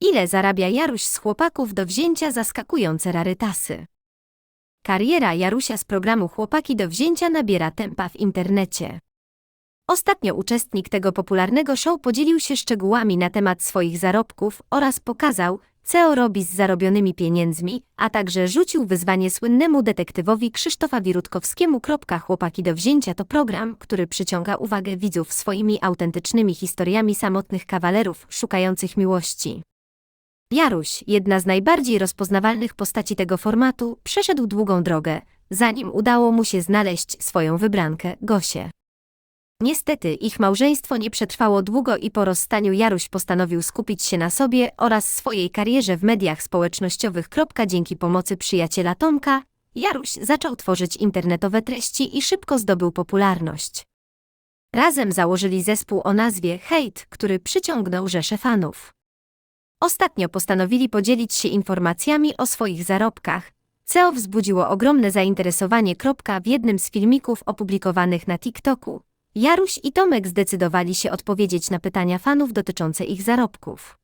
Ile zarabia Jaruś z chłopaków do wzięcia zaskakujące rarytasy? Kariera Jarusia z programu Chłopaki do wzięcia nabiera tempa w internecie. Ostatnio uczestnik tego popularnego show podzielił się szczegółami na temat swoich zarobków oraz pokazał, co robi z zarobionymi pieniędzmi, a także rzucił wyzwanie słynnemu detektywowi Krzysztofowi Rutkowskiemu. Chłopaki do wzięcia to program, który przyciąga uwagę widzów swoimi autentycznymi historiami samotnych kawalerów szukających miłości. Jaruś, jedna z najbardziej rozpoznawalnych postaci tego formatu, przeszedł długą drogę, zanim udało mu się znaleźć swoją wybrankę, Gosię. Niestety ich małżeństwo nie przetrwało długo i po rozstaniu Jaruś postanowił skupić się na sobie oraz swojej karierze w mediach społecznościowych. Dzięki pomocy przyjaciela Tomka, Jaruś zaczął tworzyć internetowe treści i szybko zdobył popularność. Razem założyli zespół o nazwie Hate, który przyciągnął rzesze fanów. Ostatnio postanowili podzielić się informacjami o swoich zarobkach, co wzbudziło ogromne zainteresowanie. W jednym z filmików opublikowanych na TikToku, Jaruś i Tomek zdecydowali się odpowiedzieć na pytania fanów dotyczące ich zarobków.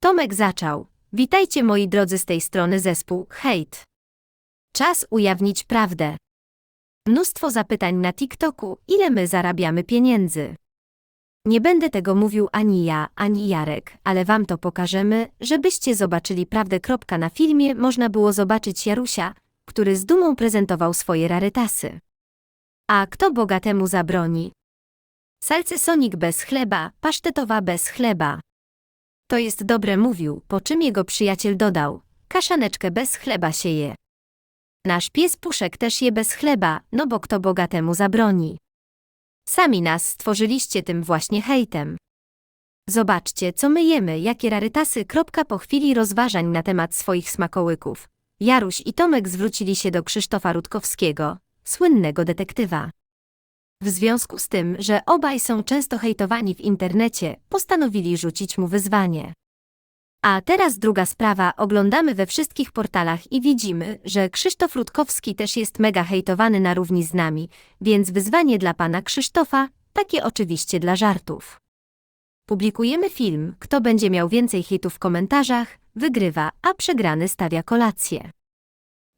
Tomek zaczął. Witajcie moi drodzy z tej strony zespół Hate. Czas ujawnić prawdę. Mnóstwo zapytań na TikToku, ile my zarabiamy pieniędzy. Nie będę tego mówił ani ja, ani Jarek, ale wam to pokażemy, żebyście zobaczyli prawdę. Na filmie można było zobaczyć Jarusia, który z dumą prezentował swoje rarytasy. A kto bogatemu zabroni? Salce Sonic bez chleba, pasztetowa bez chleba. To jest dobre mówił, po czym jego przyjaciel dodał, kaszaneczkę bez chleba się je. Nasz pies Puszek też je bez chleba, no bo kto bogatemu zabroni. Sami nas stworzyliście tym właśnie hejtem. Zobaczcie, co my jemy, jakie rarytasy. Kropka po chwili rozważań na temat swoich smakołyków. Jaruś i Tomek zwrócili się do Krzysztofa Rutkowskiego, słynnego detektywa. W związku z tym, że obaj są często hejtowani w internecie, postanowili rzucić mu wyzwanie. A teraz druga sprawa, oglądamy we wszystkich portalach i widzimy, że Krzysztof Rutkowski też jest mega hejtowany na równi z nami, więc wyzwanie dla pana Krzysztofa, takie oczywiście dla żartów. Publikujemy film, kto będzie miał więcej hejtów w komentarzach, wygrywa, a przegrany stawia kolację.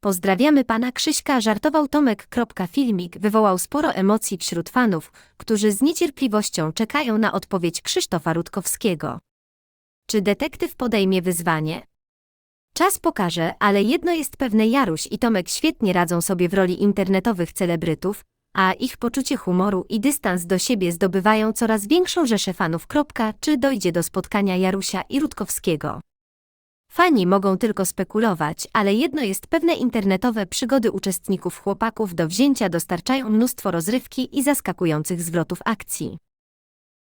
Pozdrawiamy pana Krzyśka, żartował Tomek. Filmik wywołał sporo emocji wśród fanów, którzy z niecierpliwością czekają na odpowiedź Krzysztofa Rutkowskiego. Czy detektyw podejmie wyzwanie? Czas pokaże, ale jedno jest pewne Jaruś i Tomek świetnie radzą sobie w roli internetowych celebrytów, a ich poczucie humoru i dystans do siebie zdobywają coraz większą rzeszę fanów. Czy dojdzie do spotkania Jarusia i Rutkowskiego? Fani mogą tylko spekulować, ale jedno jest pewne internetowe przygody uczestników chłopaków do wzięcia dostarczają mnóstwo rozrywki i zaskakujących zwrotów akcji.